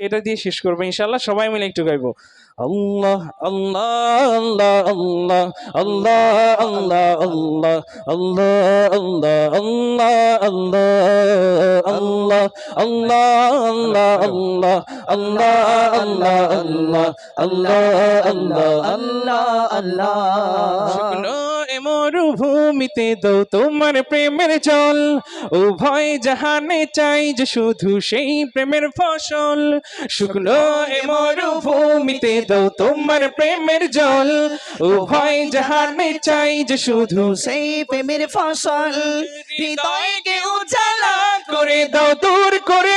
এটা দিয়ে শেষ করব ইনশাল্লাহ সবাই মিলে একটু গাইবো আল্লাহ আল্লাহ আল্লাহ আল্লাহ আল্লাহ আল্লাহ আল্লাহ আল্লাহ আল্লাহ আল্লাহ আল্লাহ আল্লাহ মরুভূমিতে দৌ তোমার প্রেমের জল। উভয় জাহানে চাই যে শুধু সেই প্রেমের ফসল। শুকনো এ মরুভূমিতে দৌ তোমার প্রেমের জল। উভয় জাহানে চাই যে শুধু সেই প্রেমের ফসল। হৃদয়কে উজালা করে দাও, দূর করে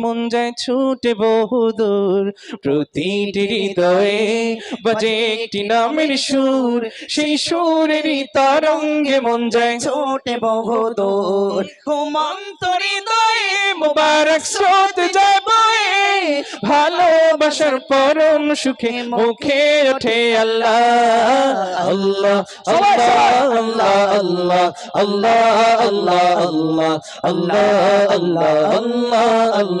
মন যায় ছুটে বহুদূর প্রতিটি হৃদয়ে বাজে একটি নামের সুর সেই সুরেরই তরঙ্গে মন যায় ছোটে বহুদূর ঘুমন্ত হৃদয়ে মুবারক স্রোত যায় বয়ে ভালোবাসার পরম সুখে মুখে ওঠে আল্লাহ আল্লাহ আল্লাহ আল্লাহ আল্লাহ আল্লাহ আল্লাহ আল্লাহ আল্লাহ আল্লাহ আল্লাহ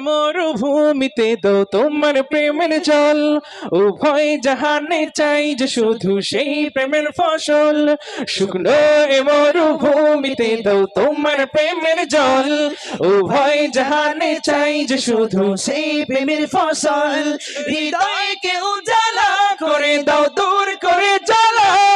মরুভূমিতে দো তোমার প্রেমের জল। উভয় জাহানে চাই যে শুধু সেই প্রেমের ফসল। শুকনো এ মরুভূমিতে দো তোমার প্রেমের জল। উভয় জাহানে চাই যে শুধু সেই প্রেমের ফসল। হৃদয়কে উজালা করে দাও, দূর করে জ্বালা।